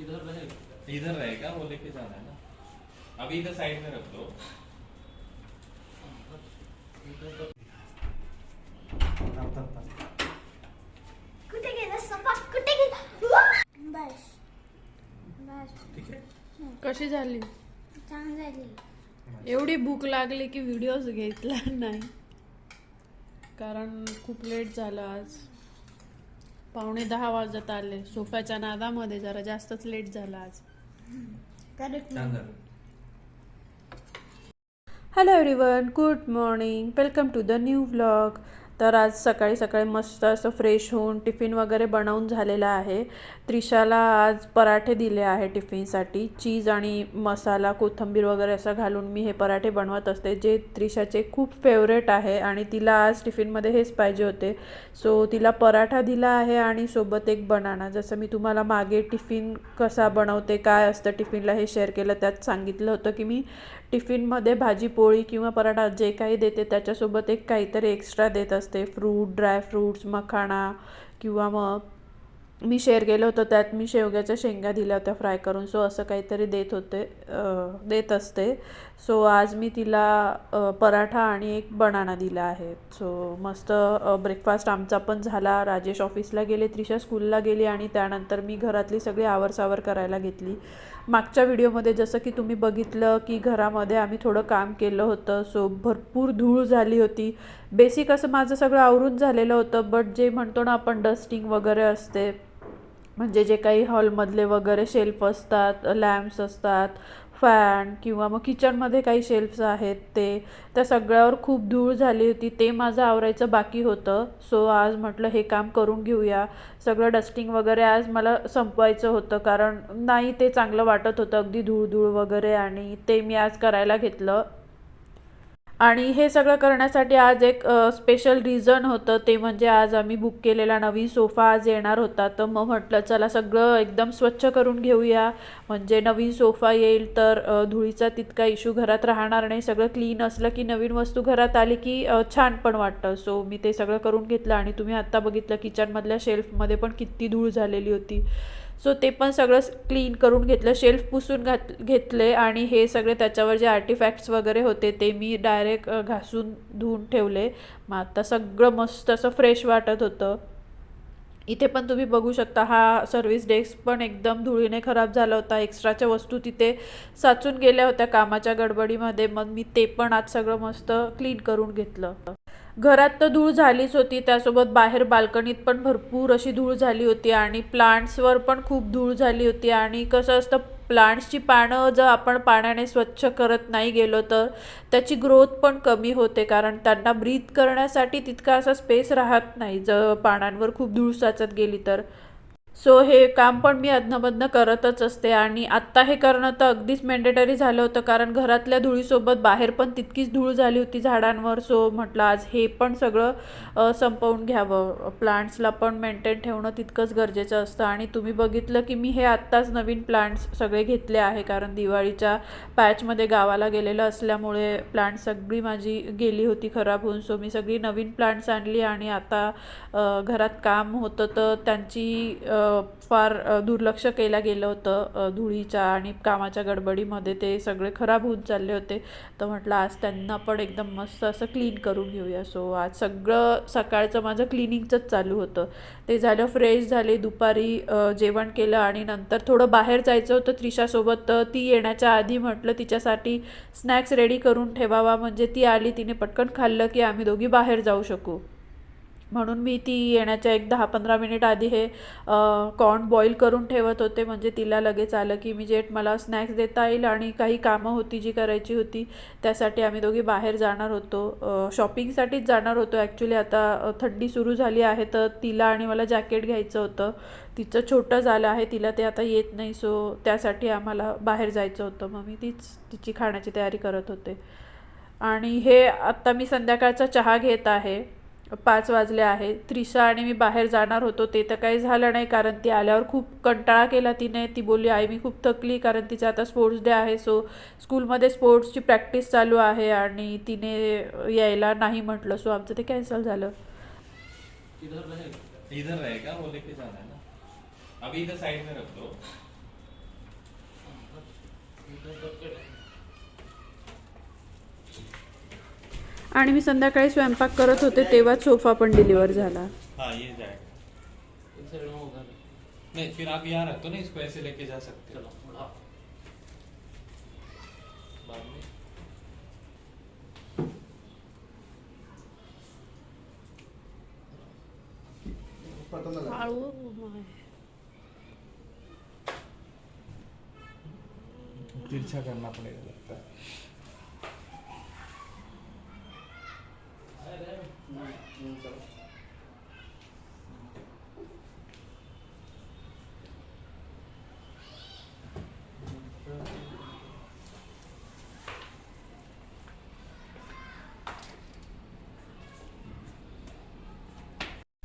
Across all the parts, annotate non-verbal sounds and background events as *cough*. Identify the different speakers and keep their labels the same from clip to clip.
Speaker 1: इधर रहेगा
Speaker 2: इधर रहेगा वो लेके जाना है ना। अभी इधर साइड में रख दो।
Speaker 3: कुठे गेला सपा कुठे गेला बस। बस।
Speaker 2: ठीक
Speaker 4: कशी झाली?
Speaker 3: चांगली झाली.
Speaker 4: एवढी भूक लागली की व्हिडिओज घेतला नाही. कारण खूप लेट झालं आज. पावणे दहा वाजत आले. सोफ्याच्या नादामध्ये जरा जास्तच लेट झाला आज.
Speaker 3: Correct
Speaker 4: hello everyone good morning welcome to the new vlog तर आज सकाळी सकाळी मस्त असं फ्रेश होऊन टिफिन वगैरे बनवून झालेला आहे. त्रिशाला आज पराठे दिले आहे टिफिनसाठी. चीज आणि मसाला कोथिंबीर वगैरे असं घालून मी हे पराठे बनवत असते जे त्रिशाचे खूप फेवरेट आहे आणि तिला आज टिफिनमध्ये हेच पाहिजे होते. सो तिला पराठा दिला आहे आणि सोबत एक बनाना जसं मी तुम्हाला मागे टिफिन कसा बनवते काय असतं टिफिनला हे शेअर केलं त्यात सांगितलं होतं की मी टिफिनमध्ये भाजी पोळी किंवा पराठा जे काही देते त्याच्यासोबत एक काहीतरी एक्स्ट्रा देत असते. फ्रूट ड्राय फ्रूट्स मखाणा किंवा मग मी शेअर केलं होतं त्यात मी शेवग्याच्या शेंगा दिल्या होत्या फ्राय करून. सो असं काहीतरी देत होते देत असते. सो आज मी तिला पराठा आणि एक बनाना दिला आहे. सो मस्त ब्रेकफास्ट आमचा पण झाला. राजेश ऑफिसला गेले त्रिशा स्कूलला गेली आणि त्यानंतर मी घरातली सगळी आवरसावर करायला घेतली. मागच्या व्हिडिओमध्ये जसं की तुम्ही बघितलं की घरामध्ये आम्ही थोडं काम केलं होतं सो भरपूर धूळ झाली होती. बेसिक असं माझं सगळं आवरून झालेलं होतं बट जे म्हणतो ना आपण डस्टिंग वगैरे असते म्हणजे जे काही हॉलमधले वगैरे शेल्फ असतात लॅम्प्स असतात फॅन किंवा मग किचनमध्ये काही शेल्फ्स आहेत ते त्या सगळ्यावर खूप धूळ झाली होती ते माझं आवरायचं बाकी होतं. सो आज म्हटलं हे काम करून घेऊया. सगळं डस्टिंग वगैरे आज मला संपवायचं होतं कारण नाही ते चांगलं वाटत होतं अगदी धूळ धूळ वगैरे आणि ते मी आज करायला घेतलं. आणि हे सगळं करण्यासाठी आज एक स्पेशल रिझन होतं. ते म्हणजे आज आम्ही बुक केलेला नवीन सोफा आज येणार होता. तर मग म्हटलं चला सगळं एकदम स्वच्छ करून घेऊया. म्हणजे नवीन सोफा येईल तर धुळीचा तितका इश्यू घरात राहणार नाही. सगळं क्लीन असलं की नवीन वस्तू घरात आली की छान पण वाटतं. सो मी ते सगळं करून घेतलं आणि तुम्ही आत्ता बघितलं किचनमधल्या शेल्फमध्ये पण किती धूळ झालेली होती. सो ते पण सगळं क्लीन करून घेतलं शेल्फ पुसून घात घेतले आणि हे सगळे त्याच्यावर जे आर्टिफॅक्ट्स वगैरे होते ते मी डायरेक्ट घासून धुवून ठेवले. मग आता सगळं मस्त असं फ्रेश वाटत होतं. इथे पण तुम्ही बघू शकता हा सर्व्हिस डेस्क पण एकदम धुळीने खराब झाला होता. एक्स्ट्राच्या वस्तू तिथे साचून गेल्या होत्या कामाच्या गडबडीमध्ये. मग मी ते पण आज सगळं मस्त क्लीन करून घेतलं. घरात तर धूळ झालीच होती. त्यासोबत बाहेर बाल्कनीत पण भरपूर अशी धूळ झाली होती आणि प्लांट्सवर पण खूप धूळ झाली होती. आणि कसं असतं प्लांट्सची पानं जर आपण पाण्याने स्वच्छ करत नाही गेलो तर त्याची ग्रोथ पण कमी होते कारण त्यांना ब्रीथ करण्यासाठी तितका असा स्पेस राहत नाही. जर पानांवर खूप धूळ साचत गेली तर. सो हे काम पण मी अधनमधनं करतच असते आणि आत्ता हे करणं तर अगदीच मॅन्डेटरी झालं होतं कारण घरातल्या धुळीसोबत बाहेर पण तितकीच धूळ झाली होती झाडांवर. सो म्हटलं आज हे पण सगळं संपवून घ्यावं. प्लांट्सला पण मेंटेन ठेवणं तितकंच गरजेचं असतं. आणि तुम्ही बघितलं की मी हे आत्ताच नवीन प्लांट्स सगळे घेतले आहे कारण दिवाळीच्या पॅचमध्ये गावाला गेलेलं असल्यामुळे प्लांट सगळी माझी गेली होती खराब होऊन. सो मी सगळी नवीन प्लांट्स आणली आणि आता घरात काम होतं तर त्यांची फार दुर्लक्ष केलं गेलं होतं धुळीच्या आणि कामाच्या गडबडीमध्ये ते सगळे खराब होऊन चालले होते. तर म्हटलं आज त्यांना पण एकदम मस्त असं क्लीन करून घेऊया. सो आज सगळं सकाळचं माझं क्लिनिंगचंच चालू होतं. ते झालं फ्रेश झाले दुपारी जेवण केलं आणि नंतर थोडं बाहेर जायचं होतं त्रिशासोबत. तर ती येण्याच्या आधी म्हटलं तिच्यासाठी स्नॅक्स रेडी करून ठेवावा. म्हणजे ती आली तिने पटकन खाल्लं की आम्ही दोघी बाहेर जाऊ शकू. म्हणून मी ती येण्याच्या एक दहा पंधरा मिनिट आधी हे कॉर्न बॉईल करून ठेवत होते. म्हणजे तिला लगेच आलं की मी जे मला स्नॅक्स देता येईल आणि काही कामं होती जी करायची होती त्यासाठी आम्ही दोघी बाहेर जाणार होतो. शॉपिंगसाठीच जाणार होतो. ॲक्च्युली आता थंडी सुरू झाली आहे तर तिला आणि मला जॅकेट घ्यायचं होतं. तिचं छोटं झालं आहे तिला ते आता येत नाही सो त्यासाठी आम्हाला बाहेर जायचं होतं. मग मी तीच तिची खाण्याची तयारी करत होते. आणि हे आत्ता मी संध्याकाळचा चहा घेत आहे. पाच वाजले आहे त्रिशा आणि मी बाहेर जाणार होतो. ते तर काही झालं नाही कारण ती आल्यावर खूप कंटाळा केला तिने. ती बोलली आई मी खूप थकली कारण तिचा आता स्पोर्ट्स डे आहे सो स्कूलमध्ये स्पोर्ट्सची प्रॅक्टिस चालू आहे आणि तिने यायला नाही म्हटलं सो आमचं ते कॅन्सल झालं.
Speaker 1: इधर रहेगा
Speaker 2: इधर रहेगा वो लेके जाना है ना अभी इधर साइड में रख दो
Speaker 4: आणि मी संध्याकाळी स्वयंपाक करत होते तेव्हाच सोफा पण डिलिव्हर झाला.
Speaker 2: हाँ ये जाएगा नहीं फिर आप यहाँ रख दो ना इसको ऐसे लेके जा सकते हो. बाद में. तिरछा करना पड़ेगा लगता है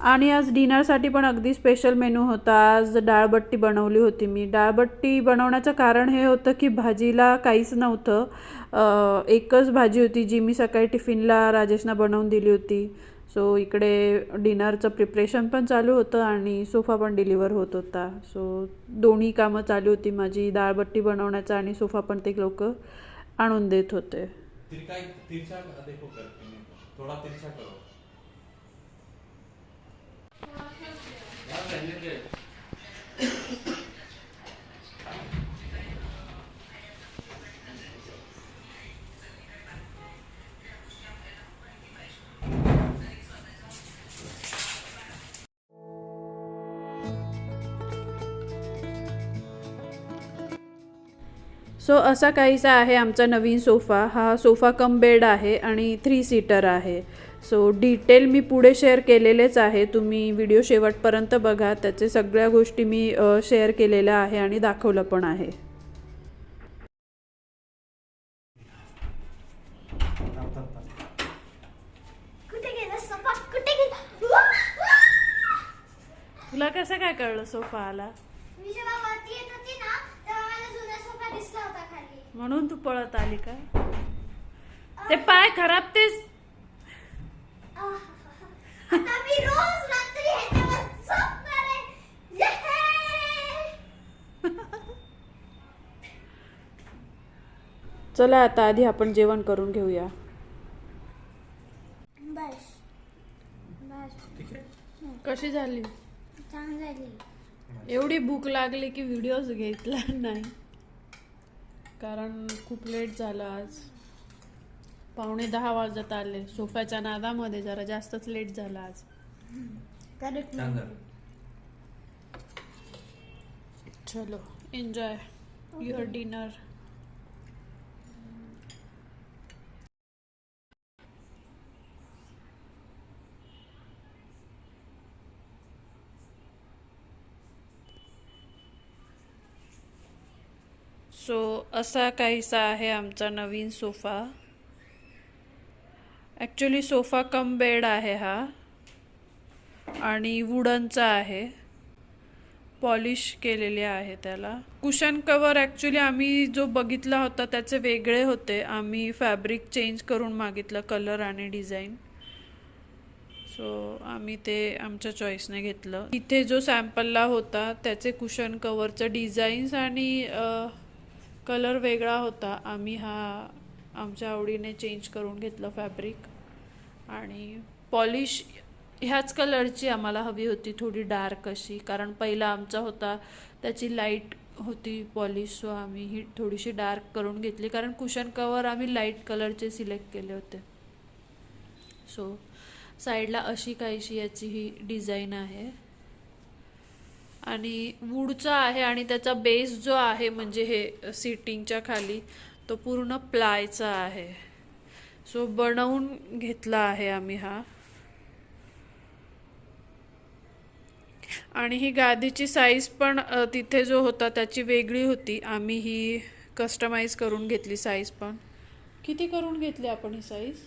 Speaker 4: आणि आज डिनरसाठी पण अगदी स्पेशल मेनू होता. आज डाळबट्टी बनवली होती मी. डाळबट्टी बनवण्याचं कारण हे होतं की भाजीला काहीच नव्हतं. एकच भाजी होती जी मी सकाळी टिफिनला राजेशना बनवून दिली होती. सो इकडे डिनरचं प्रिपरेशन पण चालू होतं आणि सोफा पण डिलिव्हर होत होता. सो दोन्ही कामं चालू होती. माझी डाळबट्टी बनवण्याचं आणि सोफा पण ते लोक आणून देत होते. *coughs* सो असा काहीसा आहे आमचा नवीन सोफा. हा सोफा कम बेड आहे आणि थ्री सीटर आहे. सो डिटेल मी पुढे शेअर केलेलेच आहे. तुम्ही व्हिडिओ शेवटपर्यंत बघा. त्याचे सगळ्या गोष्टी मी शेअर केलेल्या आहे आणि दाखवलं पण आहे! तुला कसं काय कळलं सोफा आला
Speaker 3: मी जेव्हा वरती येत होती ना तेव्हा मला जुना सोफा दिसला होता खाली
Speaker 4: म्हणून तू पळत आली का? ते पाय खराब तेच.
Speaker 3: आह. आता मी रोज रात्री ह्याच्यावर झोपणार आहे येहे!
Speaker 4: चला आता आधी आपण जेवण करून घेऊया.
Speaker 3: बस. बस.
Speaker 2: ठीक
Speaker 4: कशी झाली? एवढी भूक लागली की व्हिडिओज घेतला नाही. कारण खूप लेट झालं आज. पावणे दहा वाजत आले. सोफ्याच्या नादामध्ये जरा जास्तच लेट झाला आज.
Speaker 3: करेक्ट
Speaker 4: चलो एन्जॉय युअर डिनर सो असा काहीसा आहे आमचा नवीन sofa. Actually sofa cum bed आहे हा. आणि वुडनचा आहे. पॉलिश केलेले आहे त्याला. कुशन कवर ॲक्च्युली आम्ही जो बघितला होता त्याचे वेगळे होते. आम्ही फॅब्रिक चेंज करून मागितलं कलर आणि डिझाईन. सो आम्ही ते आमच्या चॉईसने घेतलं. इथे जो सॅम्पलला होता त्याचे कुशन कवरचं डिझाईन्स आणि कलर वेगळा होता. आम्ही हा आमच्या आवडीने चेंज करून घेतलं फॅब्रिक आणि पॉलिश ह्याच कलरची आम्हाला हवी होती थोडी डार्क अशी. कारण पहिला आमचा होता त्याची लाइट होती पॉलिश सो आम्ही ही थोडीशी डार्क करून घेतली. कारण कुशन कवर आम्ही लाइट कलरचे सिलेक्ट केले होते. सो साईडला अशी काहीशी याची ही डिझाईन आहे. आणि वूडचा आहे आणि त्याचा बेस जो आहे म्हणजे हे सिटिंगच्या खाली तो पूर्ण प्लायचा आहे. सो बनवून घेतला आहे आम्ही हा. आणि ही गादीची साईज पण तिथे जो होता त्याची वेगळी होती. आम्ही ही कस्टमाइज करून घेतली साईज पण. किती करून घेतली आपण ही साईज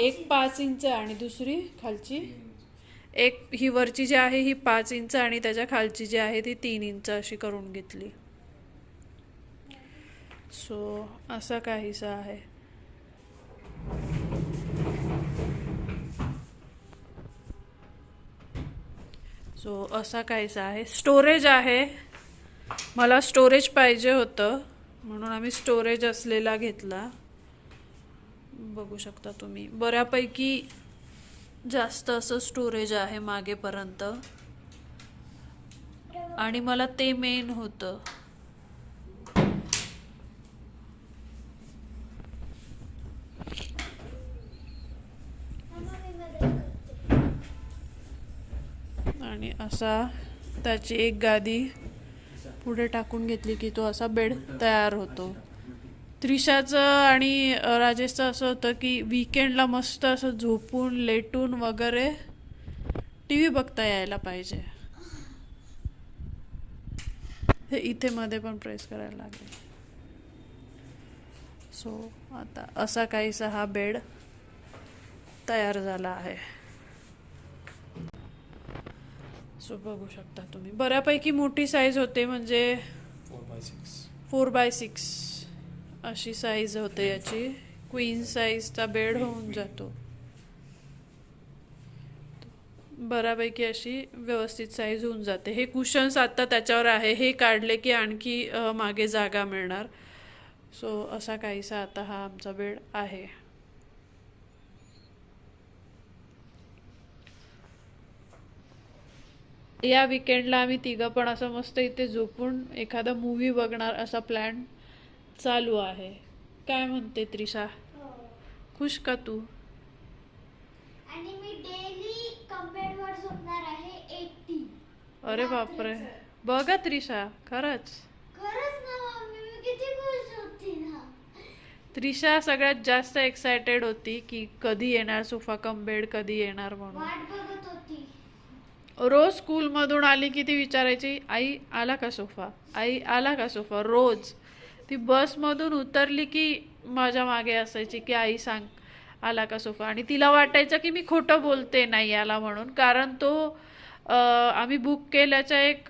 Speaker 4: एक पाच इंच आणि दुसरी खालची? एक ही वरची जी आहे ही पाच इंच आणि त्याच्या खालची जी आहे ती तीन इंच अशी करून घेतली. सो असा काहीसा आहे. सो असा काहीसा आहे. स्टोरेज आहे. मला स्टोरेज पाहिजे होतं. म्हणून आम्ही स्टोरेज असलेला घेतला. बघू शकता तुम्ही. बऱ्यापैकी जास्त असं स्टोरेज आहे मागेपर्यंत. आणि मला ते मेन होतं. आणि असा त्याची एक गादी पुढे टाकून घेतली की तो असा बेड तयार होतो. त्रिशाचं आणि राजेशचं असं होतं की विकेंडला मस्त असं झोपून लेटून वगैरे टी व्ही बघता यायला पाहिजे. हे इथे मध्ये पण प्रेस करायला लागेल. सो आता असा काहीसा हा बेड तयार झाला आहे. सो बघू शकता तुम्ही. बऱ्यापैकी मोठी साईज होते म्हणजे
Speaker 2: four by six
Speaker 4: four by six अशी साईज होते याची. क्वीन साईजचा बेड होऊन जातो. बऱ्यापैकी अशी व्यवस्थित साईज होऊन जाते. हे कुशन्स आता त्याच्यावर आहे. हे काढले की आणखी मागे जागा मिळणार. सो असा काहीसा आता हा आमचा बेड आहे. या विकेंडला आम्ही तिघं पण असं मस्त इथे झोपून एखादा मूवी बघणार असा प्लॅन चालू आहे. काय म्हणते त्रिशा?
Speaker 3: हो.
Speaker 4: खुश का तू?
Speaker 3: आणि मी डेली झोपणार आहे एटी
Speaker 4: अरे बापरे. बघा त्रिशा खरंच.
Speaker 3: खरंच ना मम्मी मी किती खुश होती ना.
Speaker 4: त्रिशा सगळ्यात जास्त एक्सायटेड होती की कधी येणार सोफा कम बेड कधी येणार म्हणून.
Speaker 3: वाट बघत होती.
Speaker 4: रोज स्कूलमधून आली की ती विचारायची आई आला का सोफा? आई आला का सोफा? रोज. ती बसमधून उतरली की माझ्या मागे असायची की आई सांग आला का सोफा? आणि तिला वाटायचं की मी खोटं बोलते नाही आला म्हणून. कारण तो आम्ही बुक केल्याच्या एक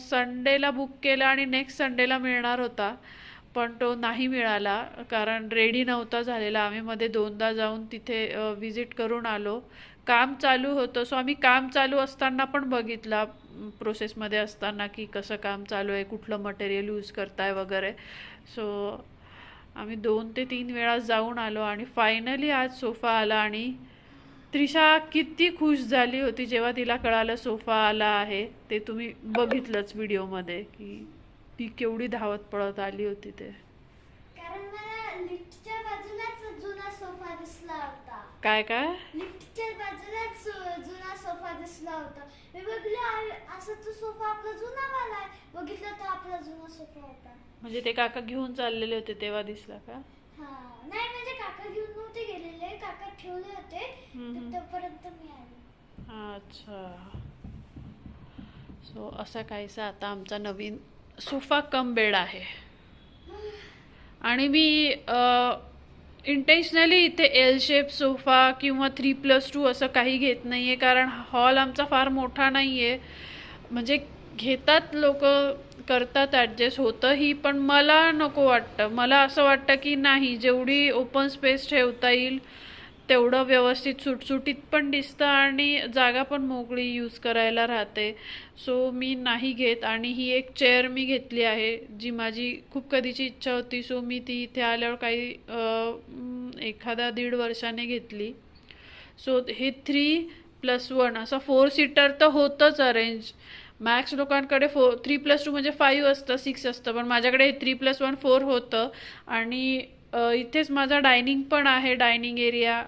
Speaker 4: संडेला बुक केला आणि नेक्स्ट संडेला मिळणार होता. पण तो नाही मिळाला कारण रेडी नव्हता झालेला. आम्ही मध्ये दोनदा जाऊन तिथे विजिट करून आलो. काम चालू होतं. सो आम्ही काम चालू असताना पण बघितला. प्रोसेसमध्ये असताना की कसं काम चालू आहे कुठलं मटेरियल यूज करताय वगैरे. सो आम्ही दोन ते तीन वेळा जाऊन आलो आणि फायनली आज सोफा आला आणि त्रिशा किती खुश झाली होती जेव्हा तिला कळालं सोफा आला आहे. ते तुम्ही बघितलंच व्हिडिओमध्ये की ती केवढी धावत पळत आली होती ते. काय काय?
Speaker 3: लिफ्टच्या बाजूलाच जुना सोफा दिसला होता. मी बघलं असं तो सोफा आपला जुना वाला आहे. बघितलं तर आपला जुना सोफा होता.
Speaker 4: म्हणजे ते काका घेऊन चाललेले होते तेव्हा दिसला का?
Speaker 3: हा. नाही म्हणजे काका घेऊन नव्हते गेलेले. काका ठेवले होते. तर. तोपर्यंत मी आले.
Speaker 4: अच्छा. सो असा काहीसा आता आमचा नवीन सोफा कम बेड आहे. आणि मी इंटेन्शनली इथे एल शेप सोफा किंवा थ्री प्लस टू असं काही घेत नाही आहे कारण हॉल आमचा फार मोठा नाही आहे म्हणजे घेतात लोक करतात ॲडजस्ट होतंही पण मला नको वाटतं. मला असं वाटतं की नाही जेवढी ओपन स्पेस ठेवता येईल तेवढं व्यवस्थित सुटसुटीत पण दिसतं आणि जागा पण मोकळी यूज करायला राहते. सो मी नाही घेत आणि ही एक चेअर मी घेतली आहे जी माझी खूप कधीची इच्छा होती. सो मी ती इथे आल्यावर काही एखादा दीड वर्षाने घेतली. सो हे थ्री प्लस वन असं फोर सीटर तर होतंच अरेंज मॅक्स लोकांकडे फो थ्री प्लस टू म्हणजे फाईव्ह असतं सिक्स असतं. पण माझ्याकडे हे थ्री प्लस वन फोर होतं. आणि इथेच माझा डायनिंग पण आहे डायनिंग एरिया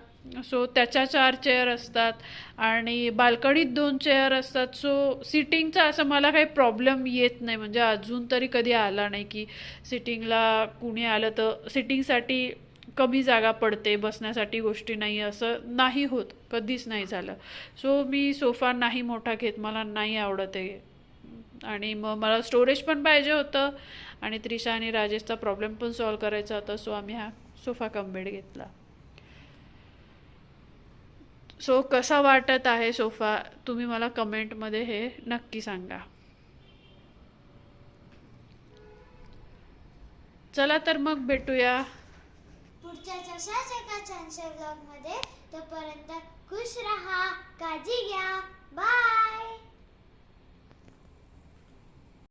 Speaker 4: सो त्याच्या चार चेअर असतात आणि बाल्कनीत दोन चेअर असतात. सो सिटिंगचा असं मला काही प्रॉब्लेम येत नाही. म्हणजे अजून तरी कधी आला नाही की सिटिंगला कुणी आलं तर सिटिंगसाठी कमी जागा पडते बसण्यासाठी गोष्टी नाही असं नाही होत. कधीच नाही झालं. सो मी सोफा नाही मोठा घेत मला नाही आवडत आहे आणि मग मला स्टोरेज पण पाहिजे होतं आणि त्रिशा आणि राजेशचा प्रॉब्लेम पण सॉल्व करायचा होता सो आम्ही हा सोफा कम बेड घेतला. सो कसा वाटत आहे सोफा? तुम्ही मला कमेंटमध्ये हे नक्की सांगा. चला तर मग भेटूया.
Speaker 3: पुढच्या तशाच एका छानशा ब्लॉगमध्ये तोपर्यंत खुश राहा काळजी घ्या. बाय